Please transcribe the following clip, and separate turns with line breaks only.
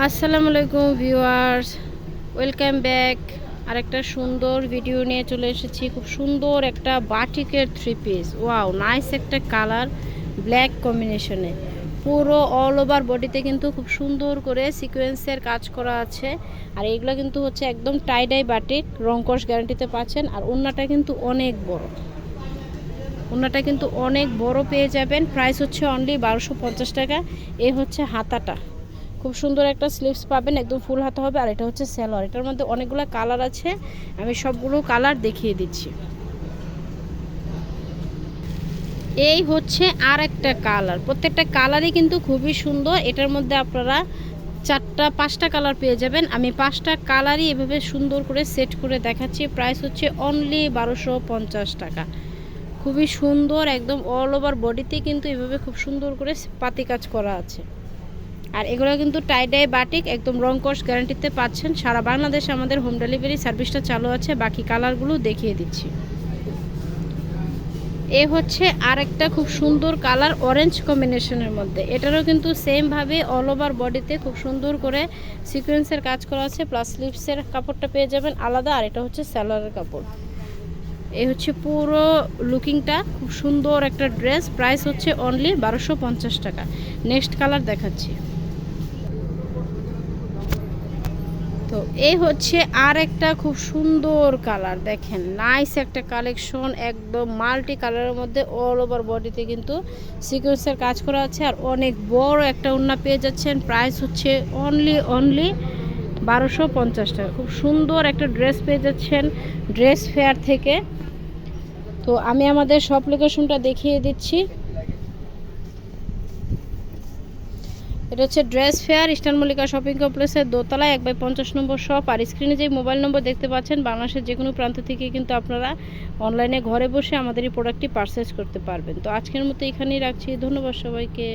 আসসালামু আলাইকুম viewers, welcome back. আর একটা সুন্দর ভিডিও নিয়ে চলে এসেছি। খুব সুন্দর একটা বাটিকের থ্রি পিস ওয়াও নাইস একটা কালার ব্ল্যাক কম্বিনেশনে পুরো অল ওভার বডিতে কিন্তু খুব সুন্দর করে সিকোয়েন্সের কাজ করা আছে। আর এগুলো কিন্তু হচ্ছে একদম টাইডাই বাটিক রংকশ গ্যারান্টিতে পাচ্ছেন। আর ওন্নাটা কিন্তু অনেক বড়। ওন্নাটা কিন্তু অনেক বড় পেয়ে যাবেন। প্রাইস হচ্ছে অনলি বারোশো টাকা। এ হচ্ছে হাতাটা। খুব সুন্দর একটা স্লিভস পাবেন, একদম ফুল হাতা হবে, আর এটা হচ্ছে স্যালোয়ার এটার মধ্যে অনেকগুলো কালার আছে, আমি সবগুলো কালার দেখিয়ে দিচ্ছি। এই হচ্ছে আর একটা কালার প্রত্যেকটা কালারই কিন্তু খুবই সুন্দর। এটার মধ্যে আপনারা চারটা, পাঁচটা কালার পেয়ে যাবেন। আমি পাঁচটা কালারই এভাবে সুন্দর করে সেট করে দেখাচ্ছি। প্রাইস হচ্ছে অনলি বারোশো পঞ্চাশ টাকা। খুবই সুন্দর, একদম অল ওভার বডিতে কিন্তু এভাবে খুব সুন্দর করে পাতি কাজ করা আছে। আর এগুলো কিন্তু টাইডাই বাটিক একদম রং কোর্স গ্যারান্টিতে পাচ্ছেন। সারা বাংলাদেশে আমাদের হোম ডেলিভারি সার্ভিসটা চালু আছে, বাকি কালারগুলো দেখিয়ে দিচ্ছি। এ হচ্ছে আরেকটা খুব সুন্দর কালার অরেঞ্জ কম্বিনেশনের মধ্যে। এটারও কিন্তু সেমভাবে অল ওভার বডিতে খুব সুন্দর করে সিকোয়েন্সের কাজ করা আছে প্লাস স্লিভসের কাপড়টা পেয়ে যাবেন আলাদা, আর এটা হচ্ছে স্যালোয়ারের কাপড়। এই হচ্ছে পুরো লুকিংটা খুব সুন্দর একটা ড্রেস প্রাইস হচ্ছে অনলি বারোশো টাকা। নেক্সট কালার দেখাচ্ছি। তো এই হচ্ছে আর একটা খুব সুন্দর কালার, দেখেন। নাইস একটা কালেকশন একদম মাল্টি কালারের মধ্যে অল ওভার বডিতে কিন্তু সিকোয়েন্সের কাজ করা আছে। আর অনেক বড় একটা উন্না পেয়ে যাচ্ছেন। প্রাইস হচ্ছে অনলি অনলি বারোশো পঞ্চাশ টাকা। খুব সুন্দর একটা ড্রেস পেয়ে যাচ্ছেন ড্রেস ফেয়ার থেকে। তো আমি আমাদের সব লোকেশনটা দেখিয়ে দিচ্ছি। এটা হচ্ছে dress fair, eastern Mallika shopping কমপ্লেক্সের দোতলায়, এক বাই পঞ্চাশ নম্বর শপ, আর স্ক্রিনে যে মোবাইল নম্বর দেখতে পাচ্ছেন, বাংলাদেশের যে কোনো প্রান্ত থেকে কিন্তু আপনারা অনলাইনে ঘরে বসে আমাদের এই প্রোডাক্টটি পারচেস করতে পারবেন। তো আজকের মতো এখানেই রাখছি, ধন্যবাদ সবাইকে।